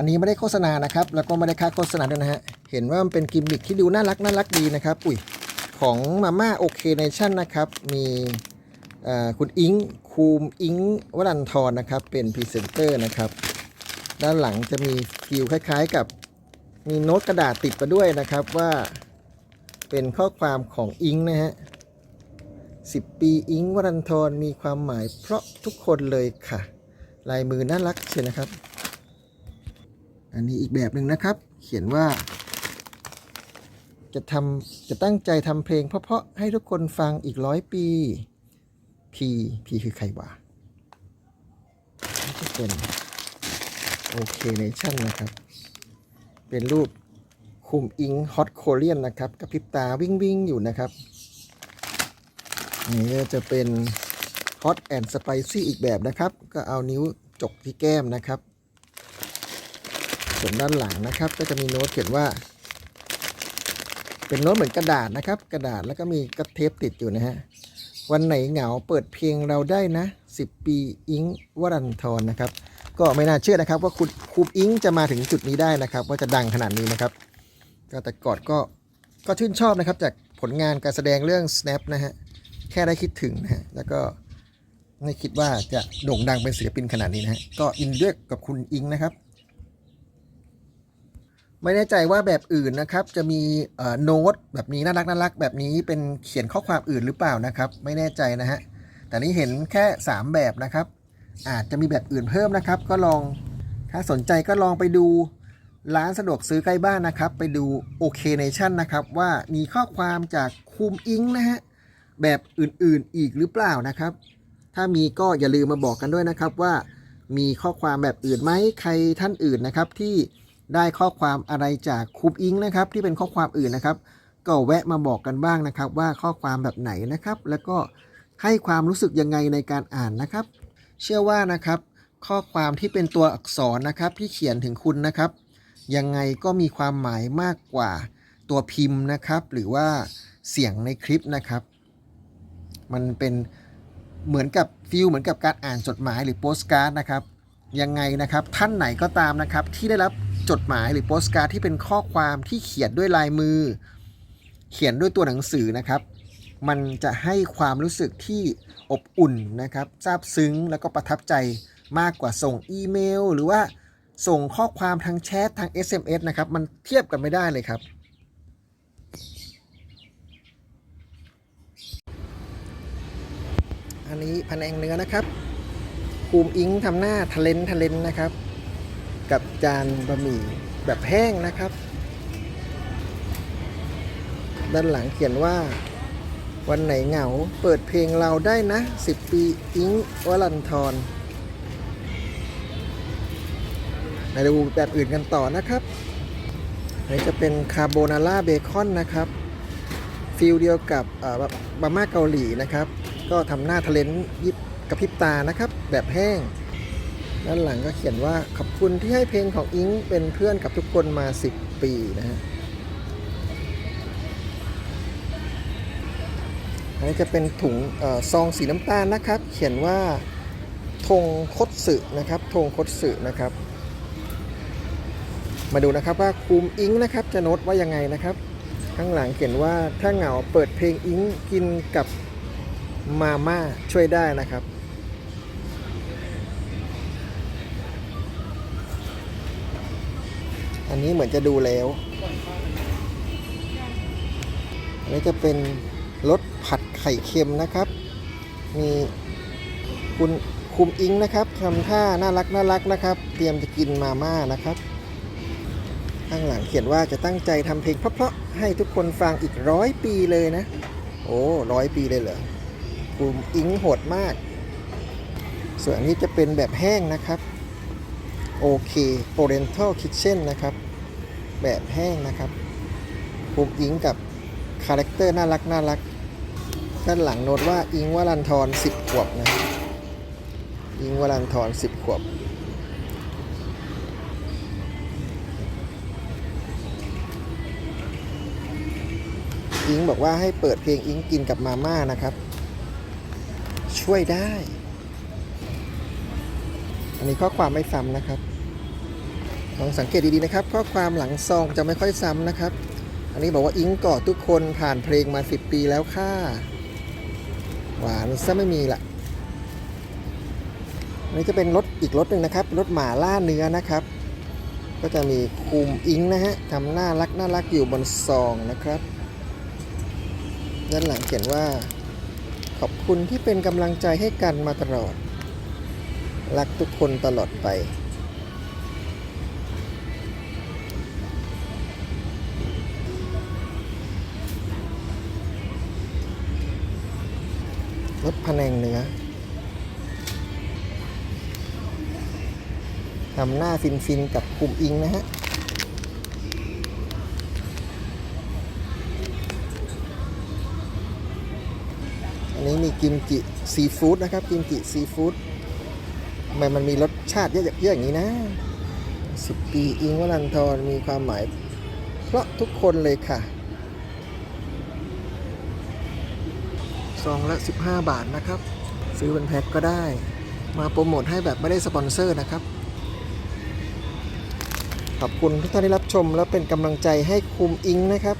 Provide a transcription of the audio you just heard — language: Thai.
อันนี้ไม่ได้โฆษณานะครับ แล้วก็ไม่ได้ค่าโฆษณาด้วยนะฮะ เห็นว่ามันเป็นกิมมิคที่ดูน่ารักน่ารักดีนะครับ อุ้ย ของมาม่าโอเคเนชั่นนะครับ มีคุณอิงคูมอิงวรันทรนะครับ เป็นพรีเซนเตอร์นะครับ ด้านหลังจะมีฟิลคล้ายๆกับมีโน้ตกระดาษติดมาด้วยนะครับว่าเป็นข้อความของอิงนะฮะ10ปีอิงวรันทรมีความหมายเพราะทุกคนเลยค่ะ ลายมือน่ารักเชียนะครับ อันนี้อีกแบบหนึ่งนะครับ เขียนว่า จะทำจะตั้งใจทำเพลงเพราะๆให้ทุกคนฟังอีกร้อยปี P P คือใครวะนี่จะเป็นโอเคเนชั่นนะครับ เป็นรูปคุมอิงฮอตโคเรียนนะครับกับพิบตาวิ่งวิ่งอยู่นะครับนี่จะเป็นฮอตแอนด์สไปซี่อีกแบบนะครับ ก็เอานิ้วจกที่แก้มนะครับ ส่วนด้านหลังนะครับ ก็จะมีโน้ตเขียนว่า เป็นโน้ตเหมือนกระดาษนะครับ กระดาษแล้วก็มีกระเทปติดอยู่นะฮะวันไหนเหงาเปิดเพลงเราได้นะ 10 ปีอิงวรันทรนะครับ ก็ไม่น่าเชื่อนะครับ ว่าคุณครูอิงจะมาถึงจุดนี้ได้นะครับ ว่าจะดังขนาดนี้นะครับก็แต่ก่อนก็ก็ชื่นชอบนะครับ จากผลงานการแสดงเรื่อง snap นะฮะแค่ได้คิดถึงนะฮะแล้วก็ไม่คิดว่าจะโด่งดังเป็นศิลปินขนาดนี้นะฮะก็อินด้วยกับคุณอิงนะครับ ไม่แน่ใจว่าแบบอื่นนะครับ จะมีโน้ตแบบนี้น่ารักน่ารักแบบนี้เป็นเขียนข้อความอื่นหรือเปล่านะครับ ไม่แน่ใจนะฮะแต่นี่เห็นแค่ 3 แบบนะครับ อาจจะมีแบบอื่นเพิ่มนะครับ ก็ลองถ้าสนใจก็ลองไปดูร้านสะดวกซื้อใกล้บ้านนะครับ ไปดูโอเคเนชั่นนะครับ ว่ามีข้อความจากคุมอิงนะฮะแบบอื่นๆอีกหรือเปล่านะครับ ถ้ามีก็อย่าลืมมาบอกกันด้วยนะครับว่ามีข้อความแบบอื่นไหมใครท่านอื่นนะครับที่ ได้ข้อความอะไรจากคุมอิงนะครับ ที่เป็นข้อความอื่นนะครับ ก็แวะมาบอกกันบ้างนะครับ ว่าข้อความแบบไหนนะครับ แล้วก็ให้ความรู้สึกยังไงในการอ่านนะครับ เชื่อว่านะครับ ข้อความที่เป็นตัวอักษรนะครับที่เขียนถึงคุณนะครับ ยังไงก็มีความหมายมากกว่าตัวพิมพ์นะครับ หรือว่าเสียงในคลิปนะครับ มันเป็นเหมือนกับฟิลเหมือนกับการอ่านจดหมายหรือโปสการ์ดนะครับ ยังไงนะครับท่านไหนก็ตามนะครับที่ได้รับ จดหมายหรือโปสการ์ดที่เป็นข้อความที่เขียนด้วยลายมือ เขียนด้วยตัวหนังสือนะครับ มันจะให้ความรู้สึกที่อบอุ่นนะครับซาบซึ้งแล้วก็ประทับใจมากกว่าส่งอีเมล หรือว่าส่งข้อความทางแชททาง SMS นะครับ มันเทียบกันไม่ได้เลยครับ อันนี้แผนงเนื้อนะครับภูมิอิงทำหน้าทะเลนทะเลนนะครับ กับจานบะหมี่แบบแห้งนะครับ ด้านหลังเขียนว่า วันไหนเหงาเปิดเพลงเราได้นะ 10 ปีอิงวลันทรมาดูแบบอื่นกันต่อนะครับอันนี้จะเป็นคาโบนาร่าเบคอนนะครับฟิลเดียวกับบาม่าเกาหลีนะครับ ก็ทำหน้าทะเลนยิบกระพริบตานะครับ แบบแห้ง ด้านหลังก็เขียนว่าขอบคุณที่ให้เพลงของอิงเป็นเพื่อนกับทุกคนมา 10 ปีนะฮะอันนี้จะเป็นถุงออซองสีน้ำตาลนะครับ เขียนว่าธงคตสึนะครับธงคตสึนะครับ มาดูนะครับว่าคูมอิงนะครับ จะโน้ตว่ายังไงนะครับ ข้างหลังเขียนว่าถ้าเหงาเปิดเพลงอิงกินกับมาม่าช่วยได้นะครับ อันนี้เหมือนจะดูแล้วอันนี้จะเป็นรสผัดไข่เค็มนะครับ มีคุณคุมอิงนะครับทำท่าน่ารักน่ารักนะครับ เตรียมจะกินมาม่านะครับ ข้างหลังเขียนว่าจะตั้งใจทำเพลงเพราะๆให้ทุกคนฟังอีกร้อยปีเลยนะ โอ้ร้อยปีเลยเหรอคุมอิงโหดมาก ส่วนอันนี้จะเป็นแบบแห้งนะครับ โอเค Oriental Kitchen นะครับ แบบแห้งนะครับคุมอิงกับคาแรคเตอร์น่ารักน่ารัก ด้านหลังโน้ตว่าอิงวรันทร10 ขวบนะ อิงวรันทร10 ขวบ อิงบอกว่าให้เปิดเพลงอิงกินกับมาม่านะครับ ช่วยได้ อันนี้ข้อความไม่ซ้ำนะครับ ลองสังเกตดีๆนะครับ ข้อความหลังซองจะไม่ค่อยซ้ำนะครับ อันนี้บอกว่าอิงกอดทุกคนผ่านเพลงมา 10 ปีแล้วค่ะ หวานซะไม่มีละอันนี้จะเป็นรถอีกรถหนึ่งนะครับรถหมาล่าเนื้อนะครับ ก็จะมีคุมอิงนะฮะทำน้ารักน่ารักอยู่บนซองนะครับด้านหลังเขียนว่า ขอบคุณที่เป็นกำลังใจให้กันมาตลอด รักทุกคนตลอดไป รถพะแนงเนื้อทำหน้าฟินๆกับคุมอิงนะฮะอันนี้มีกิมจิซีฟู้ดนะครับ กิมจิซีฟู้ดทำไมมันมีรสชาติเยอะๆอย่างนี้นะ10ปีอิงวัลันทรมีความหมาย เพราะทุกคนเลยค่ะ ซองละ 15 บาทนะครับ ซื้อเป็นแพ็คก็ได้ มาโปรโมทให้แบบไม่ได้สปอนเซอร์นะครับ ขอบคุณทุกท่านที่รับชมและเป็นกำลังใจให้คุมอิงนะครับ